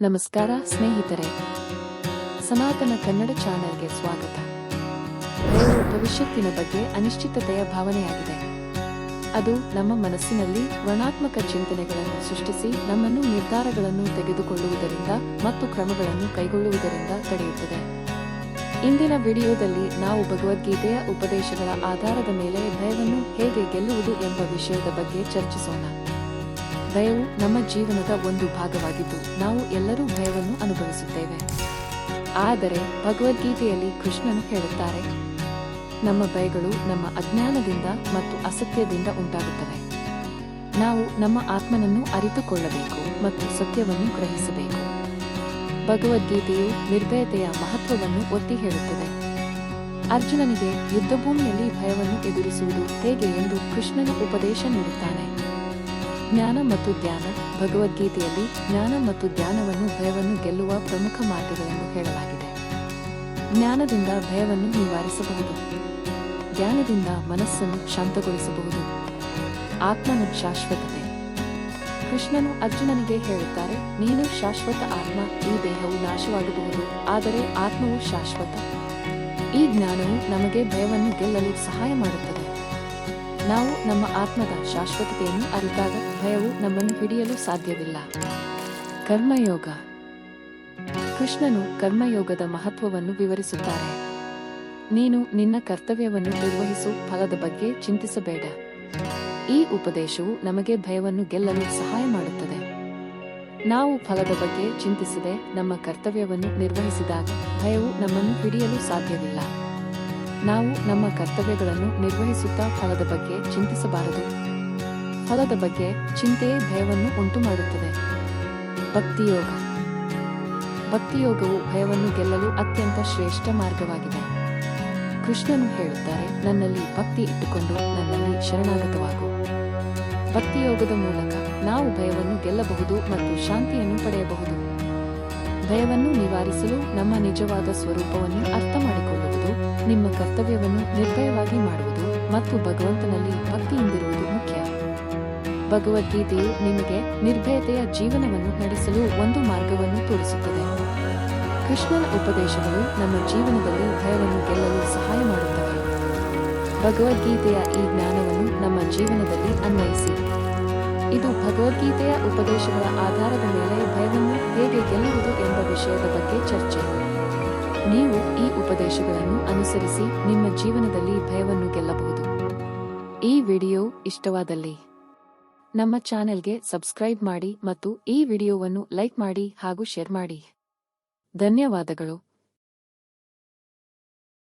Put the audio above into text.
ನಮಸ್ಕಾರ, ಸ್ನೇಹಿತರೆ. ಸನಾತನ ಕನ್ನಡ ಚಾನೆಲ್ಗೆ ಸ್ವಾಗತ. ಭವಿಷ್ಯತ್ತಿನ ಬಗ್ಗೆ ಅನಿಶ್ಚಿತತೆಯ ಭಾವನೆಯಾಗಿದೆ. ಅದು ನಮ್ಮ ಮನಸ್ಸಿನಲ್ಲಿ ಋಣಾತ್ಮಕ ಚಿಂತನೆಗಳನ್ನು ಸೃಷ್ಟಿಸಿ ನಮ್ಮನ್ನು ನಿರ್ಧಾರಗಳನ್ನು ತೆಗೆದುಕೊಳ್ಳುವುದರಿಂದ ಮತ್ತು ಕ್ರಮಗಳನ್ನು ಕೈಗೊಳ್ಳುವುದರಿಂದ ತಡೆಯುತ್ತದೆ. ಇಂದಿನ ವಿಡಿಯೋದಲ್ಲಿ ನಾವು ಭಗವದ್ಗೀತೆಯ ಉಪದೇಶಗಳ ಆಧಾರದ ಮೇಲೆ ಭಯವನ್ನು ಹೇಗೆ ಗೆಲ್ಲುವುದು ಎಂಬ ವಿಷಯದ ಬಗ್ಗೆ ಚರ್ಚಿಸೋಣ. ಭಯವು ನಮ್ಮ ಜೀವನದ ಒಂದು ಭಾಗವಾಗಿದ್ದು, ನಾವು ಎಲ್ಲರೂ ಭಯವನ್ನು ಅನುಭವಿಸುತ್ತೇವೆ. ಆದರೆ, ಭಗವದ್ಗೀತೆಯಲ್ಲಿ ಕೃಷ್ಣನು ಹೇಳುತ್ತಾರೆ, ನಮ್ಮ ಭಯಗಳು ನಮ್ಮ ಅಜ್ಞಾನದಿಂದ ಮತ್ತು ಅಸತ್ಯದಿಂದ ಉಂಟಾಗುತ್ತವೆ. ನಾವು ನಮ್ಮ ಆತ್ಮನನ್ನು ಅರಿತುಕೊಳ್ಳಬೇಕು ಮತ್ತು ಸತ್ಯವನ್ನು ಗ್ರಹಿಸಬೇಕು. ಭಗವದ್ಗೀತೆಯು ನಿರ್ಭಯತೆಯ ಮಹತ್ವವನ್ನು ಒತ್ತಿ ಹೇಳುತ್ತದೆ. ಅರ್ಜುನನಿಗೆ ಯುದ್ಧಭೂಮಿಯಲ್ಲಿ ಭಯವನ್ನು ಎದುರಿಸುವುದು ಹೇಗೆ ಎಂದು ಕೃಷ್ಣನು ಉಪದೇಶ ನೀಡುತ್ತಾನೆ. ಜ್ಞಾನ ಮತ್ತು ಧ್ಯಾನ, ಭಗವದ್ಗೀತೆಯಲ್ಲಿ ಜ್ಞಾನ ಮತ್ತು ಧ್ಯಾನವನ್ನು ಭಯವನ್ನು ಗೆಲ್ಲುವ ಪ್ರಮುಖ ಮಾರ್ಗಗಳೆಂದು ಹೇಳಲಾಗಿದೆ. ಜ್ಞಾನದಿಂದ ಭಯವನ್ನು ನಿವಾರಿಸಬಹುದು. ಧ್ಯಾನದಿಂದ ಮನಸ್ಸನ್ನು ಶಾಂತಗೊಳಿಸಬಹುದು. ಆತ್ಮನು ಶಾಶ್ವತತೆ. ಕೃಷ್ಣನು ಅರ್ಜುನನಿಗೆ ಹೇಳುತ್ತಾರೆ, ನೀನು ಶಾಶ್ವತ ಆತ್ಮ, ಈ ದೇಹವು ನಾಶವಾಗಬಹುದು, ಆದರೆ ಆತ್ಮವು ಶಾಶ್ವತ. ಈ ಜ್ಞಾನವು ನಮಗೆ ಭಯವನ್ನು ಗೆಲ್ಲಲು ಸಹಾಯ ಮಾಡುತ್ತದೆ. ನಾವು ನಮ್ಮ ಆತ್ಮದ ಶಾಶ್ವತತೆಯನ್ನು ಅರಿತಾಗ ಭಯವು ನಮ್ಮನ್ನು ಹಿಡಿಯಲು ಸಾಧ್ಯವಿಲ್ಲ. ಕರ್ಮಯೋಗ. ಕೃಷ್ಣನು ಕರ್ಮಯೋಗದ ಮಹತ್ವವನ್ನು ವಿವರಿಸುತ್ತಾರೆ. ನೀನು ನಿನ್ನ ಕರ್ತವ್ಯವನ್ನು ನಿರ್ವಹಿಸು ಫಲದ ಬಗ್ಗೆ ಚಿಂತಿಸಬೇಡ. ಈ ಉಪದೇಶವು ನಮಗೆ ಭಯವನ್ನು ಗೆಲ್ಲಲು ಸಹಾಯ ಮಾಡುತ್ತದೆ. ನಾವು ಫಲದ ಬಗ್ಗೆ ಚಿಂತಿಸದೆ ನಮ್ಮ ಕರ್ತವ್ಯವನ್ನು ನಿರ್ವಹಿಸಿದಾಗ ಭಯವು ನಮ್ಮನ್ನು ಹಿಡಿಯಲು ಸಾಧ್ಯವಿಲ್ಲ. ನಾವು ನಮ್ಮ ಕರ್ತವ್ಯಗಳನ್ನು ನಿರ್ವಹಿಸುತ್ತಾ ಫಲದ ಬಗ್ಗೆ ಚಿಂತಿಸಬಾರದು. ಫಲದ ಬಗ್ಗೆ ಚಿಂತೆಯೇ ಭಯವನ್ನು ಉಂಟು ಮಾಡುತ್ತದೆ ಭಕ್ತಿಯೋಗ. ಭಕ್ತಿಯೋಗವು ಭಯವನ್ನು ಗೆಲ್ಲಲು ಅತ್ಯಂತ ಶ್ರೇಷ್ಠ ಮಾರ್ಗವಾಗಿದೆ. ಕೃಷ್ಣನು ಹೇಳುತ್ತಾರೆ, ನನ್ನಲ್ಲಿ ಭಕ್ತಿ ಇಟ್ಟುಕೊಂಡು ನನ್ನಲ್ಲಿ ಶರಣಾಗತವಾಗು. ಭಕ್ತಿಯೋಗದ ಮೂಲಕ ನಾವು ಭಯವನ್ನು ಗೆಲ್ಲಬಹುದು ಮತ್ತು ಶಾಂತಿಯನ್ನು ಪಡೆಯಬಹುದು. ಭಯವನ್ನು ನಿವಾರಿಸಲು ನಮ್ಮ ನಿಜವಾದ ಸ್ವರೂಪವನ್ನು ಅರ್ಥ ನಿಮ್ಮ ಕರ್ತವ್ಯವನ್ನು ನಿರ್ಭಯವಾಗಿ ಮಾಡುವುದು ಮತ್ತು ಭಗವಂತನಲ್ಲಿ ಭಕ್ತಿಯಿಂದಿರುವುದು ಮುಖ್ಯ. ಭಗವದ್ಗೀತೆಯು ನಿಮಗೆ ನಿರ್ಭಯತೆಯ ಜೀವನವನ್ನು ನಡೆಸಲು ಒಂದು ಮಾರ್ಗವನ್ನು ತೋರಿಸುತ್ತದೆ. ಕೃಷ್ಣನ ಉಪದೇಶಗಳು ನಮ್ಮ ಜೀವನದಲ್ಲಿ ಭಯವನ್ನು ಗೆಲ್ಲಲು ಸಹಾಯ ಮಾಡುತ್ತವೆ. ಭಗವದ್ಗೀತೆಯ ಈ ಜ್ಞಾನವನ್ನು ನಮ್ಮ ಜೀವನದಲ್ಲಿ ಅನ್ವಯಿಸಿ. ಇದು ಭಗವದ್ಗೀತೆಯ ಉಪದೇಶಗಳ ಆಧಾರದ ಮೇಲೆ ಭಯವನ್ನು ಹೇಗೆ ಗೆಲ್ಲುವುದು ಎಂಬ ವಿಷಯದ ಬಗ್ಗೆ ಚರ್ಚೆ. ನೀವು ಈ ಉಪದೇಶಗಳನ್ನು ಅನುಸರಿಸಿ ನಿಮ್ಮ ಜೀವನದಲ್ಲಿ ಭಯವನ್ನು ಗೆಲ್ಲಬಹುದು. ಈ ವಿಡಿಯೋ ಇಷ್ಟವಾದಲ್ಲಿ ನಮ್ಮ ಚಾನೆಲ್ಗೆ ಸಬ್ಸ್ಕ್ರೈಬ್ ಮಾಡಿ ಮತ್ತು ಈ ವಿಡಿಯೋವನ್ನು ಲೈಕ್ ಮಾಡಿ ಹಾಗೂ ಶೇರ್ ಮಾಡಿ. ಧನ್ಯವಾದಗಳು.